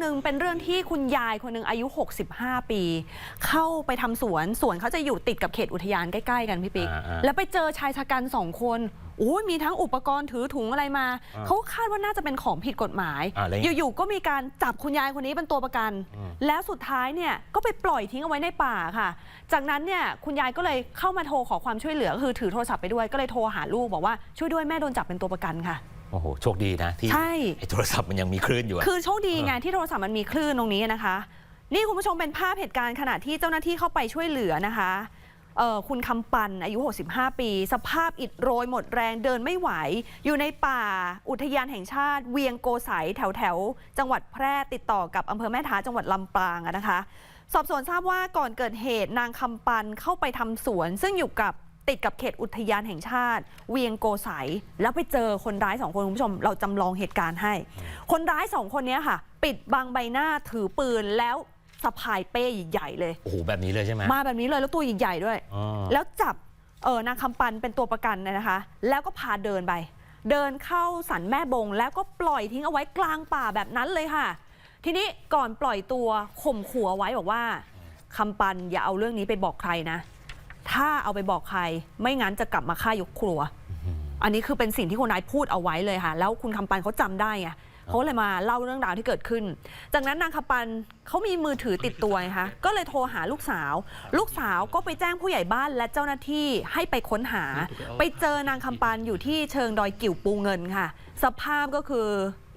หนึ่งเป็นเรื่องที่คุณยายคนหนึ่งอายุ 65 ปี เข้าไปทำสวนสวนเขาจะอยู่ติดกับเขตอุทยานใกล้ๆกันพี่ปิ๊กอ่าอ่าแล้วไปเจอชายชะกันสองคนโอ้ยมีทั้งอุปกรณ์ถือถุงอะไรมาอ่าเขาคาดว่าน่าจะเป็นของผิดกฎหมายอ่าแล้วยังไงอยู่ๆก็มีการจับคุณยายคนนี้เป็นตัวประกันอืมแล้วสุดท้ายเนี่ยก็ไปปล่อยทิ้งเอาไว้ในป่าค่ะ จากนั้นเนี่ยคุณยายก็เลยเข้ามาโทรขอความช่วยเหลือก็คือถือโทรศัพท์ไปด้วยก็เลยโทรหาลูกบอกว่าช่วยด้วยแม่โดนจับเป็นตัวประกันค่ะ โอ้โห โชคดีนะ ที่ใช่ ไอ้โทรศัพท์มันยังมีคลื่นอยู่อะ คือโชคดีไงที่โทรศัพท์มันมีคลื่นตรงนี้นะคะ นี่คุณผู้ชมเป็นภาพเหตุการณ์ขณะที่เจ้าหน้าที่เข้าไปช่วยเหลือนะคะเอ่อคุณคำปันอายุ 65 ปี สภาพอิดโรยหมดแรงเดินไม่ไหว อยู่ในป่าอุทยานแห่งชาติ เวียงโกสัยแถวแถวๆ จังหวัดแพร่ติดต่อกับอำเภอแม่ท้าจังหวัดลำปางอะนะคะ สอบสวนทราบว่าก่อนเกิดเหตุนางคำปันเข้าไปทำสวน ซึ่งอยู่กับ ติดกับเขตอุทยานแห่งชาติ เวียงโกสัยแล้วไปเจอคนร้ายสองคนคุณผู้ชม เราจำลองเหตุการณ์ให้ คนร้ายสองคนเนี้ยค่ะ ปิดบังใบหน้าถือปืนแล้วสะพายเป้ใหญ่ๆเลยโอ้โหแบบนี้เลยใช่ไหมมาแบบนี้เลยแล้วตัวใหญ่ๆด้วยอ๋อแล้วจับเออนางคำปันเป็นตัวประกันเนี่ยนะคะ แล้วก็พาเดินไป เดินเข้าสันแม่บง แล้วก็ปล่อยทิ้งเอาไว้กลางป่าแบบนั้นเลยค่ะ ทีนี้ก่อนปล่อยตัวข่มขัวไว้บอกว่าคำปันอย่าเอาเรื่องนี้ไปบอกใครนะ ถ้าเอาไปบอกใคร ไม่งั้นจะกลับมาฆ่ายกครัว อันนี้คือเป็นสิ่งที่คนร้ายพูดเอาไว้เลยค่ะ แล้วคุณคำปันเขาจำได้ไงเขาเลยมาเล่าเรื่องราวที่เกิดขึ้น จากนั้นนางคำปันเขามีมือถือติดตัวนะคะก็เลยโทรหาลูกสาว ลูกสาวก็ไปแจ้งผู้ใหญ่บ้านและเจ้าหน้าที่ให้ไปค้นหา ไปเจอนางคำปันอยู่ที่เชิงดอยกิ่วปูเงินค่ะ สภาพก็คือ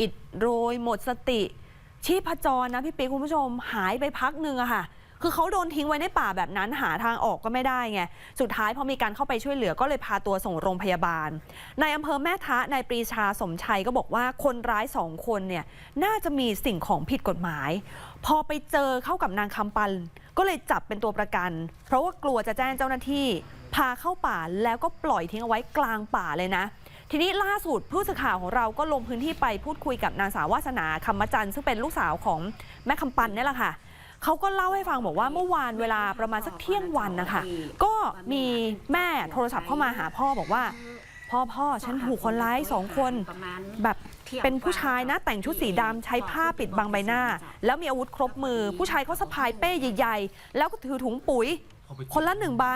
อิดโรยหมดสติ ชีพจรนะพี่ปิ๊กคุณผู้ชมหายไปพักหนึ่งอะค่ะ คือเขาโดนทิ้งไว้ในป่าแบบนั้นหาทางออกก็ไม่ได้ไง สุดท้ายพอมีการเข้าไปช่วยเหลือก็เลยพาตัวส่งโรงพยาบาล ในอำเภอแม่ทะนายปรีชาสมชัยก็บอกว่าคนร้ายสองคนเนี่ยน่าจะมีสิ่งของผิดกฎหมาย พอไปเจอเข้ากับนางคำปัน ก็เลยจับเป็นตัวประกัน เพราะว่ากลัวจะแจ้งเจ้าหน้าที่ พาเข้าป่าแล้วก็ปล่อยทิ้งเอาไว้กลางป่าเลยนะทีนี้ล่าสุดผู้สื่อข่าวของเราก็ลงพื้นที่ไปพูดคุยกับนางสาววาสนาคำมจันทร์ซึ่งเป็นลูกสาวของแม่คำปันนี่แหละค่ะ เขาก็เล่าให้ฟังบอกว่าเมื่อวานเวลาประมาณสักเที่ยงวันนะคะก็มีแม่โทรศัพท์เข้ามาหาพ่อบอกว่า พ่อพ่อฉันถูกคนร้ายสองคน แบบเป็นผู้ชายนะแต่งชุดสีดำใช้ผ้าปิดบังใบหน้า แล้วมีอาวุธครบมือ ผู้ชายเขาสะพายเป้ใหญ่ๆ แล้วก็ถือถุงปุ๋ย คนละหนึ่งใบ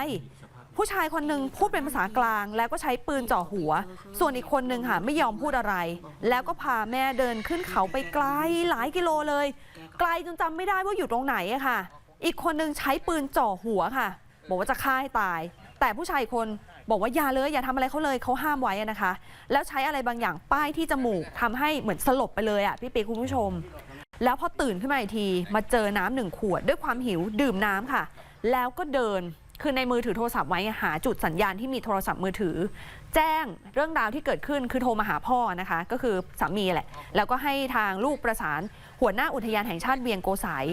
ผู้ชายคนหนึ่งพูดเป็นภาษากลาง แล้วก็ใช้ปืนจ่อหัว ส่วนอีกคนหนึ่งค่ะไม่ยอมพูดอะไร แล้วก็พาแม่เดินขึ้นเขาไปไกลหลายกิโลเลย ไกลจนจำไม่ได้ว่าอยู่ตรงไหนอะค่ะ อีกคนนึงใช้ปืนจ่อหัวค่ะ บอกว่าจะฆ่าให้ตาย แต่ผู้ชายคนบอกว่าอย่าเลยอย่าทำอะไรเขาเลยเขาห้ามไว้อะนะคะ แล้วใช้อะไรบางอย่างป้ายที่จมูกทำให้เหมือนสลบไปเลยอะพี่ปีคุณผู้ชม แล้วพอตื่นขึ้นมาอีกที มาเจอน้ำหนึ่งขวดด้วยความหิวดื่มน้ำค่ะ แล้วก็เดิน คือในมือถือโทรศัพท์ไว้หาจุดสัญญาณที่มีโทรศัพท์มือถือ แจ้งเรื่องราวที่เกิดขึ้นคือโทรมาหาพ่อนะคะ ก็คือสามีแหละ แล้วก็ให้ทางลูกประสาน หัวหน้าอุทยานแห่งชาติเวียงโกสัย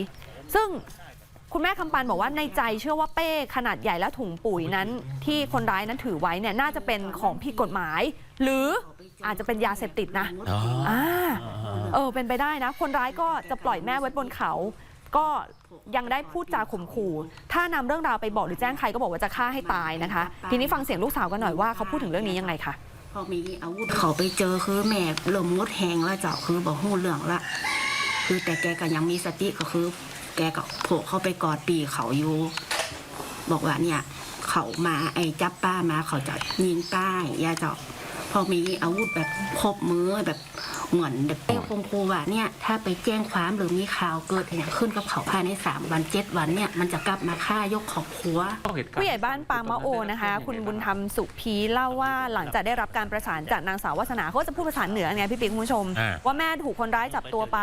ซึ่งคุณแม่คำปันบอกว่าในใจเชื่อว่าเป้ขนาดใหญ่และถุงปุ๋ยนั้น ที่คนร้ายนั้นถือไว้เนี่ยน่าจะเป็นของผิดกฎหมาย หรืออาจจะเป็นยาเสพติดนะอ๋ออ่าเออเป็นไปได้นะ คนร้ายก็จะปล่อยแม่ไว้บนเขา ก็ยังได้พูดจาข่มขู่ ถ้านำเรื่องราวไปบอกหรือแจ้งใครก็บอกว่าจะฆ่าให้ตายนะคะ ทีนี้ฟังเสียงลูกสาวกันหน่อยว่าเขาพูดถึงเรื่องนี้ยังไงค่ะพอมีอาวุธเขาไปเจอคือแม่ลมงดแหงแล้วเจ้าคือบอกหูเรื่องละ คือแต่แกก็ยังมีสติก็คือ แกก็โผล่เข้าไปกอดปีเขาอยู่ บอกว่าเนี่ย เขามาไอ้จับป้ามาเขาจะยิงป้ายยาเจ้าพอมีอาวุธแบบครบมือแบบ เหมือนแบบเป้คงครูว่าเนี่ยถ้าไปแจ้งความหรือมีข่าวเกิดอย่างขึ้นกับเขาภายในสามวันเจ็ดวันเนี่ยมันจะกลับมาฆ่ายกครอบครัวผู้ใหญ่บ้านปางมะโอนะคะ คุณบุญธรรมสุพีเล่าว่าหลังจากได้รับการประสานจากนางสาววัฒนาเขาก็จะพูดภาษาเหนือไงพี่ปิ๊กคุณผู้ชมอ่าว่าแม่ถูกคนร้ายจับตัวไป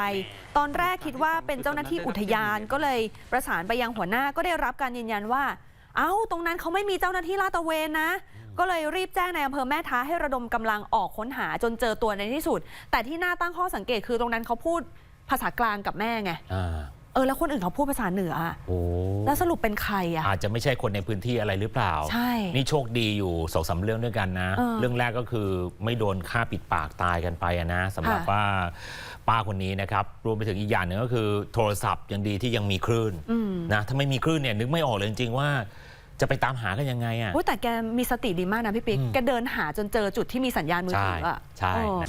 ตอนแรกคิดว่าเป็นเจ้าหน้าที่อุทยานก็เลยประสานไปยังหัวหน้าก็ได้รับการยืนยันว่า เอ้า ตรงนั้นเขาไม่มีเจ้าหน้าที่ลาดตระเวนนะ ก็เลยรีบแจ้งในอำเภอแม่ท้าให้ระดมกำลังออกค้นหาจนเจอตัวในที่สุด แต่ที่น่าตั้งข้อสังเกตคือตรงนั้นเขาพูดภาษากลางกับแม่ไง อ่า เออแล้วคนอื่นเขาพูดภาษาเหนืออะโอ้แล้วสรุปเป็นใครอะอาจจะไม่ใช่คนในพื้นที่อะไรหรือเปล่า ใช่นี่โชคดีอยู่สองสามเรื่องด้วยกันนะ เออเรื่องแรกก็คือไม่โดนฆ่าปิดปากตายกันไปอะนะสำหรับค่ะ ว่าป้าคนนี้นะครับ รวมไปถึงอีกอย่างหนึ่งก็คือ โทรศัพท์ยังดีที่ยังมีคลื่นอืมนะถ้าไม่มีคลื่นเนี่ยนึกไม่ออกเลยจริงๆว่าจะไปตามหากันยังไงอะโอ้ยแต่แกมีสติดีมากนะพี่ปิ๊ก อืม แกเดินหาจนเจอจุดที่มีสัญญาณมือใช่ถืออะใช่เออ นะ